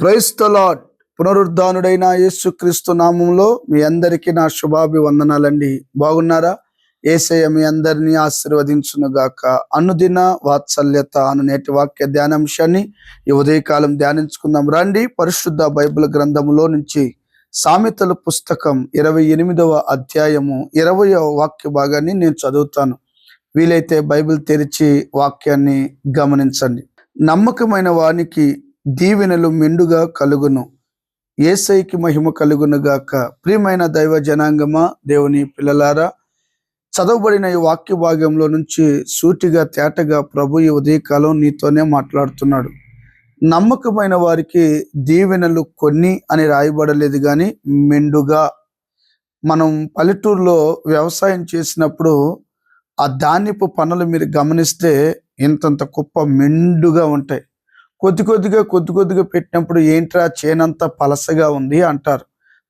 క్రైస్తలాడ్ పునరుద్ధానుడైన యేసుక్రీస్తు నామంలో మీ అందరికీ నా శుభాభివందనాలండి. బాగున్నారా? ఏసయ్య మీ అందరినీ ఆశీర్వదించును గాక అనుదిన వాత్సల్యత అను నేటి వాక్య ధ్యానాంశాన్ని ఈ ఉదయకాలం ధ్యానించుకుందాం. రండి పరిశుద్ధ బైబిల్ గ్రంథములో నుంచి సామెతల పుస్తకం ఇరవై ఎనిమిదవ అధ్యాయము ఇరవయవ వాక్య భాగాన్ని నేను చదువుతాను. వీలైతే బైబిల్ తెరిచి వాక్యాన్ని గమనించండి. నమ్మకమైన వానికి దీవెనలు మెండుగా కలుగును. ఏసైకి మహిమ కలుగును గాక. ప్రియమైన దైవ జనాంగమా దేవుని పిల్లలారా చదవబడిన ఈ వాక్య భాగంలో నుంచి సూటిగా తేటగా ప్రభు ఈ ఉదయకాలం నీతోనే మాట్లాడుతున్నాడు. నమ్మకమైన వారికి దీవెనలు కొన్ని అని రాయబడలేదు కానీ మెండుగా. మనం పల్లెటూరులో వ్యవసాయం చేసినప్పుడు ఆ ధాన్యపు పనులు మీరు గమనిస్తే ఇంతంత కుప్ప మెండుగా ఉంటాయి. కొద్ది కొద్దిగా కొద్ది కొద్దిగా పెట్టినప్పుడు ఏంట్రా చేనంత పలసగా ఉంది అంటారు.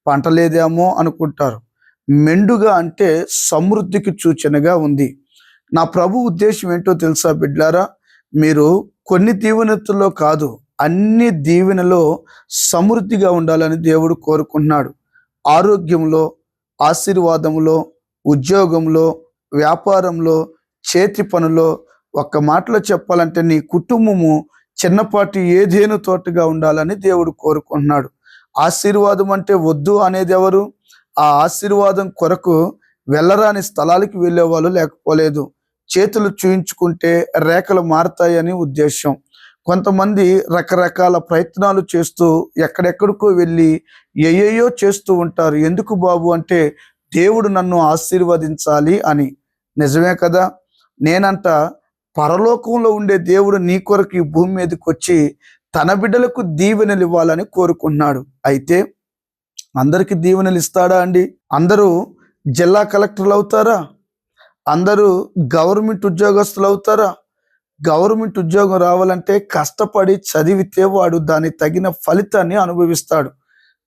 పంట లేదేమో అనుకుంటారు. మెండుగా అంటే సమృద్ధికి సూచనగా ఉంది. నా ప్రభు ఉద్దేశం ఏంటో తెలుసా బిడ్లారా? మీరు కొన్ని దీవెనతుల్లో కాదు అన్ని దీవెనలో సమృద్ధిగా ఉండాలని దేవుడు కోరుకుంటున్నాడు. ఆరోగ్యంలో ఆశీర్వాదంలో ఉద్యోగంలో వ్యాపారంలో చేతి పనులో ఒక్క మాటలో చెప్పాలంటే నీ కుటుంబము చిన్నపాటి ఏదేను తోటగా ఉండాలని దేవుడు కోరుకుంటున్నాడు. ఆశీర్వాదం అంటే వద్దు అనేది ఎవరు? ఆ ఆశీర్వాదం కొరకు వెళ్ళరాని స్థలాలకి వెళ్ళే వాళ్ళు లేకపోలేదు. చేతులు చూయించుకుంటే రేఖలు మారతాయని ఉద్దేశం. కొంతమంది రకరకాల ప్రయత్నాలు చేస్తూ ఎక్కడెక్కడికో వెళ్ళి ఏయేయో చేస్తూ ఉంటారు. ఎందుకు బాబు అంటే దేవుడు నన్ను ఆశీర్వదించాలి అని. నిజమే కదా? నేనంట పరలోకంలో ఉండే దేవుడు నీ కొరకు ఈ భూమి మీదకి వచ్చి తన బిడ్డలకు దీవెనలు ఇవ్వాలని కోరుకున్నాడు అయితే అందరికి దీవెనలు ఇస్తాడా అండి? అందరూ జిల్లా కలెక్టర్లు అవుతారా? అందరూ గవర్నమెంట్ ఉద్యోగస్తులు అవుతారా? గవర్నమెంట్ ఉద్యోగం రావాలంటే కష్టపడి చదివితే వాడు దాని తగిన ఫలితాన్ని అనుభవిస్తాడు.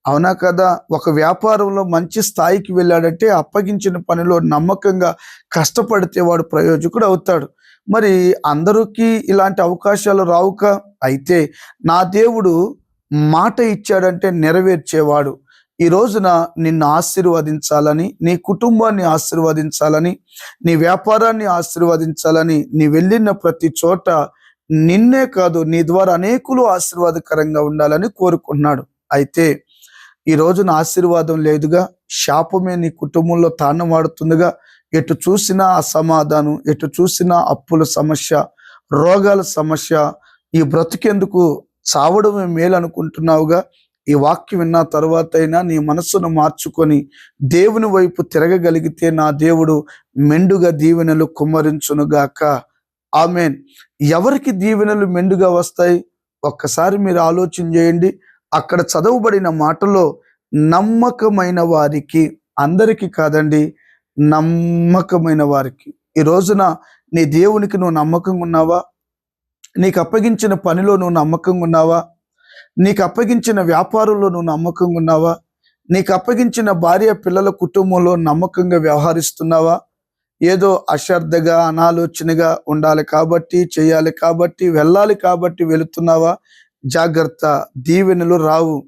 అవునా కదా? ఒక వ్యాపారంలో మంచి స్థాయికి వెళ్ళాడంటే అప్పగించిన పనిలో నమ్మకంగా కష్టపడితే వాడు ప్రయోజకుడు అవుతాడు. మరి అందరికీ ఇలాంటి అవకాశాలు రావుక? అయితే నా దేవుడు మాట ఇచ్చాడంటే నెరవేర్చేవాడు. ఈ రోజున నిన్ను ఆశీర్వదించాలని నీ కుటుంబాన్ని ఆశీర్వదించాలని నీ వ్యాపారాన్ని ఆశీర్వదించాలని నీ వెళ్ళిన ప్రతి చోట నిన్నే కాదు నీ ద్వారా అనేకులు ఆశీర్వాదకరంగా ఉండాలని కోరుకున్నాడు అయితే ఈ రోజున ఆశీర్వాదం లేదుగా శాపమే నీ కుటుంబంలో తాన్నమాడుతుందిగా ఎటు చూసినా అసమాధానం ఎటు చూసినా అప్పుల సమస్య రోగాల సమస్య ఈ బ్రతికేందుకు చావడమే మేలు అనుకుంటున్నావుగా ఈ వాక్యం విన్న తర్వాత అయినా నీ మనస్సును మార్చుకొని దేవుని వైపు తిరగగలిగితే నా దేవుడు మెండుగా దీవెనలు కుమ్మరించునుగాక ఆమెన్. ఎవరికి దీవెనలు మెండుగా వస్తాయి? ఒక్కసారి మీరు ఆలోచన చేయండి. అక్కడ చదవబడిన మాటలో నమ్మకమైన వారికి అందరికీ కాదండి నమ్మకమైన వారికి. ఈ రోజున నీ దేవునికి నువ్వు నమ్మకంగా ఉన్నావా? నీకు అప్పగించిన పనిలో నువ్వు నమ్మకంగా ఉన్నావా? నీకు అప్పగించిన వ్యాపారంలో నువ్వు నమ్మకంగా ఉన్నావా? నీకు అప్పగించిన భార్య పిల్లల కుటుంబంలో నమ్మకంగా వ్యవహరిస్తున్నావా? ఏదో అశ్రద్ధగా అనాలోచనగా ఉండాలి కాబట్టి చేయాలి కాబట్టి వెళ్ళాలి కాబట్టి వెళుతున్నావా? జాగ్రత్త దీవెనలు రావు.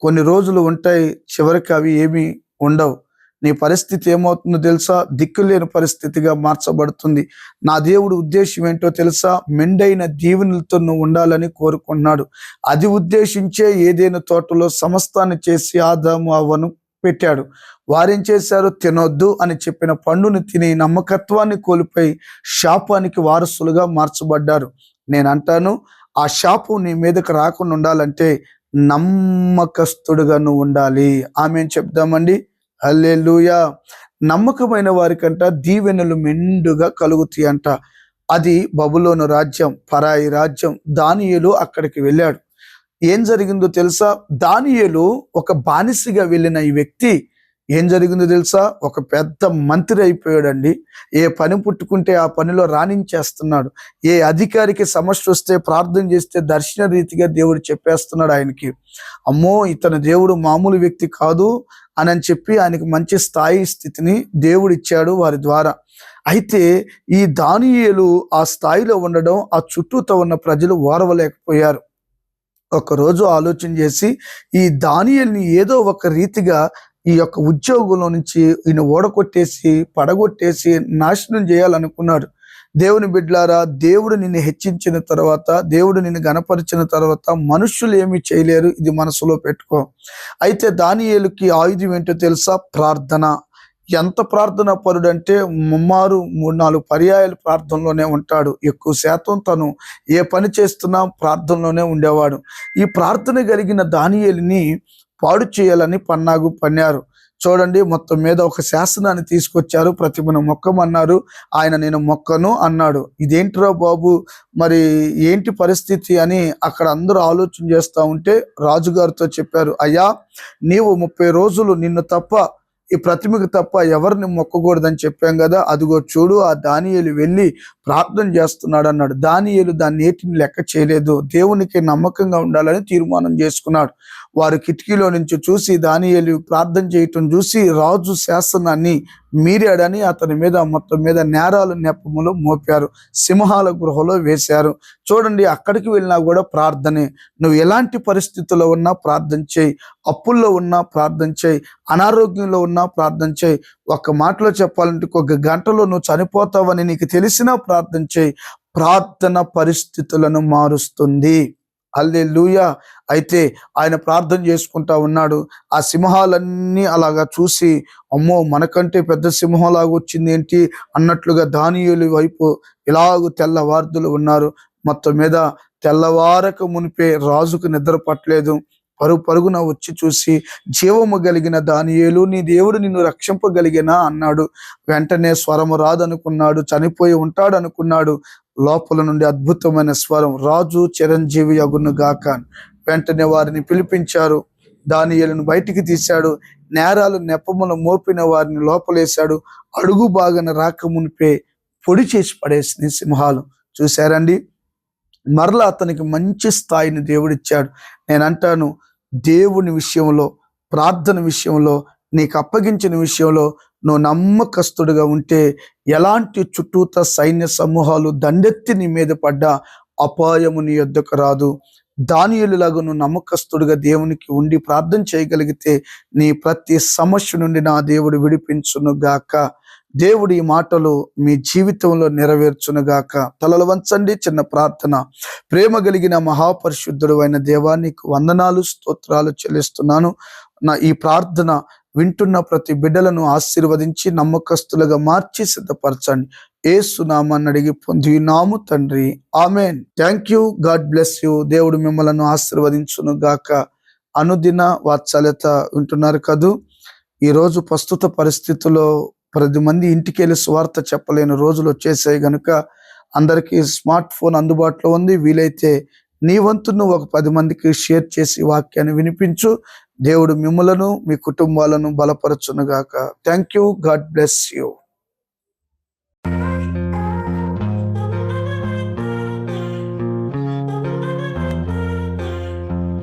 కొన్ని రోజులు ఉంటాయి చివరికి అవి ఏమీ ఉండవు. నీ పరిస్థితి ఏమవుతుందో తెలుసా? దిక్కులేని పరిస్థితిగా మార్చబడుతుంది. నా దేవుడు ఉద్దేశం ఏంటో తెలుసా? మెండైన దీవెనలతో నువ్వు ఉండాలని కోరుకున్నాడు అది ఉద్దేశించే ఏదైనా తోటలో సమస్తాన్ని చేసి ఆదాము అవ్వను పెట్టాడు. వారేం చేశారు? తినొద్దు అని చెప్పిన పండుని తిని నమ్మకత్వాన్ని కోల్పోయి శాపానికి వారసులుగా మార్చబడ్డారు. నేను అంటాను ఆ శాపం నీ మీదకు రాకుండా ఉండాలంటే నమ్మకస్తుడుగా నువ్వు ఉండాలి. ఆమె చెప్దామండి. అల్లెలుయా నమ్మకమైన వారికంట దీవెనలు మెండుగా కలుగుతాయి అంట. అది బబులోను రాజ్యం పరాయి రాజ్యం. దానియేలు అక్కడికి వెళ్ళాడు. ఏం జరిగిందో తెలుసా? దానియేలు ఒక బానిసగా వెళ్ళిన ఈ వ్యక్తి ఏం జరిగిందో తెలుసా? ఒక పెద్ద మంత్రి అయిపోయాడండి. ఏ పని పుట్టుకుంటే ఆ పనిలో రాణించేస్తున్నాడు. ఏ అధికారికి సమస్య వస్తే ప్రార్థన చేస్తే దర్శన రీతిగా దేవుడు చెప్పేస్తున్నాడు ఆయనకి. అమ్మో ఇతను దేవుడు మామూలు వ్యక్తి కాదు అని అని చెప్పి ఆయనకి మంచి స్థాయి స్థితిని దేవుడు ఇచ్చాడు వారి ద్వారా. అయితే ఈ దానియేలు ఆ స్థాయిలో ఉండడం ఆ చుట్టూతో ఉన్న ప్రజలు ఓరవలేకపోయారు ఒకరోజు ఆలోచన చేసి ఈ దానియల్ని ఏదో ఒక రీతిగా ఈ యొక్క ఉద్యోగంలో నుంచి ఈయన ఓడగొట్టేసి పడగొట్టేసి నాశనం చేయాలనుకున్నాడు దేవుని బిడ్లారా దేవుడు నిన్ను హెచ్చించిన తర్వాత దేవుడు నిన్ను గనపరిచిన తర్వాత మనుషులు ఏమీ చేయలేరు. ఇది మనసులో పెట్టుకో. అయితే దానియేలుకి ఆయుధం ఏంటో తెలుసా? ప్రార్థన. ఎంత ప్రార్థన పరుడంటే ముమ్మారు మూడు నాలుగు పర్యాయాలు ప్రార్థనలోనే ఉంటాడు. ఎక్కువ శాతం తను ఏ పని చేస్తున్నా ప్రార్థనలోనే ఉండేవాడు. ఈ ప్రార్థన కలిగిన దానియేలుని పాడు చేయాలని పన్నాగు పన్నారు. చూడండి మొత్తం మీద ఒక శాసనాన్ని తీసుకొచ్చారు. ప్రతిమను మొక్కమన్నారు. ఆయన నేను మొక్కను అన్నాడు. ఇదేంటిరా బాబు? మరి ఏంటి పరిస్థితి అని అక్కడ అందరూ ఆలోచన చేస్తూ ఉంటే రాజుగారితో చెప్పారు. అయ్యా నీవు ముప్పై రోజులు నిన్ను తప్ప ఈ ప్రతిమకు తప్ప ఎవరిని మొక్కకూడదని చెప్పాం కదా? అదిగో చూడు ఆ దానియలు వెళ్ళి ప్రార్థన చేస్తున్నాడు అన్నాడు. దానియలు దాన్ని ఏటిని లెక్క చేయలేదు. దేవునికి నమ్మకంగా ఉండాలని తీర్మానం చేసుకున్నాడు. వారు కిటికీలో నుంచి చూసి దానియేలు ప్రార్థన చేయటం చూసి రాజు శాసనాన్ని మీరాడని అతని మీద మొత్తం మీద నేరాలు నెపములు మోపారు. సింహాల గృహలో వేశారు. చూడండి అక్కడికి వెళ్ళినా కూడా ప్రార్థనే. నువ్వు ఎలాంటి పరిస్థితుల్లో ఉన్నా ప్రార్థన చేయి. అప్పుల్లో ఉన్నా ప్రార్థన చేయి. అనారోగ్యంలో ఉన్నా ప్రార్థన చేయి. ఒక్క మాటలో చెప్పాలంటే ఒక గంటలో నువ్వు చనిపోతావని నీకు తెలిసినా ప్రార్థన చేయి. ప్రార్థన పరిస్థితులను మారుస్తుంది. అల్లెలుయ అయితే ఆయన ప్రార్థన చేసుకుంటా ఉన్నాడు. ఆ సింహాలన్నీ అలాగా చూసి అమ్మో మనకంటే పెద్ద సింహంలాగా వచ్చింది ఏంటి? అన్నట్లుగా దానియులు వైపు ఇలాగూ తెల్లవార్దులు ఉన్నారు. మొత్తం మీద తెల్లవారక మునిపే రాజుకు నిద్ర పట్టలేదు. పరుగు పరుగున వచ్చి చూసి జీవము కలిగిన దానియేలు నీ దేవుడు నిన్ను రక్షింపగలిగినా? అన్నాడు. వెంటనే స్వరము రాదనుకున్నాడు. చనిపోయి ఉంటాడు అనుకున్నాడు లోపల నుండి అద్భుతమైన స్వరం రాజు చిరంజీవి అగును గాక వెంటనే వారిని పిలిపించారు. దానియలను బయటికి తీశాడు. నేరాలు నెపములు మోపిన వారిని లోపలేశాడు. అడుగు బాగన రాక మునిపే పొడి చేసి పడేసింది సింహాలు. చూశారండి? మరలా అతనికి మంచి స్థాయిని దేవుడిచ్చాడు. నేను అంటాను దేవుని విషయంలో ప్రార్థన విషయంలో నీకు అప్పగించిన విషయంలో నువ్వు నమ్మకస్తుడిగా ఉంటే ఎలాంటి చుట్టూత సైన్య సమూహాలు దండెత్తి నీ మీద పడ్డ అపాయము నీ యొద్దకు రాదు. దానియులులాగా నువ్వు నమ్మకస్తుడిగా దేవునికి ఉండి ప్రార్థన చేయగలిగితే నీ ప్రతి సమస్య నుండి నా దేవుడు విడిపించును గాక. దేవుడి మాటలు మీ జీవితంలో నెరవేర్చును గాక. తలలు వంచండి చిన్న ప్రార్థన. ప్రేమ కలిగిన మహాపరిశుద్ధుడు అయిన దేవానికి వందనాలు స్తోత్రాలు చెల్లిస్తున్నాను. నా ఈ ప్రార్థన వింటున్న ప్రతి బిడ్డలను ఆశీర్వదించి నమ్మకస్తులుగా మార్చి సిద్ధపరచండి. ఏసునామాన్ని అడిగి పొంది నాము తండ్రి. Amen. Thank you. God bless you. దేవుడు మిమ్మలను ఆశీర్వదించును గాక. అనుదిన వాత్సల్యత వింటున్నారు కదూ? ఈరోజు ప్రస్తుత పరిస్థితుల్లో పది మంది ఇంటికి వెళ్ళి స్వార్థ చెప్పలేని రోజులు వచ్చేసాయి గనుక అందరికీ స్మార్ట్ ఫోన్ అందుబాటులో ఉంది. వీలైతే నీ వంతు నువ్వు ఒక పది మందికి షేర్ చేసి వాక్యాన్ని వినిపించు. దేవుడు మిమ్మలను మీ కుటుంబాలను బలపరచునుగాక. Thank you God bless you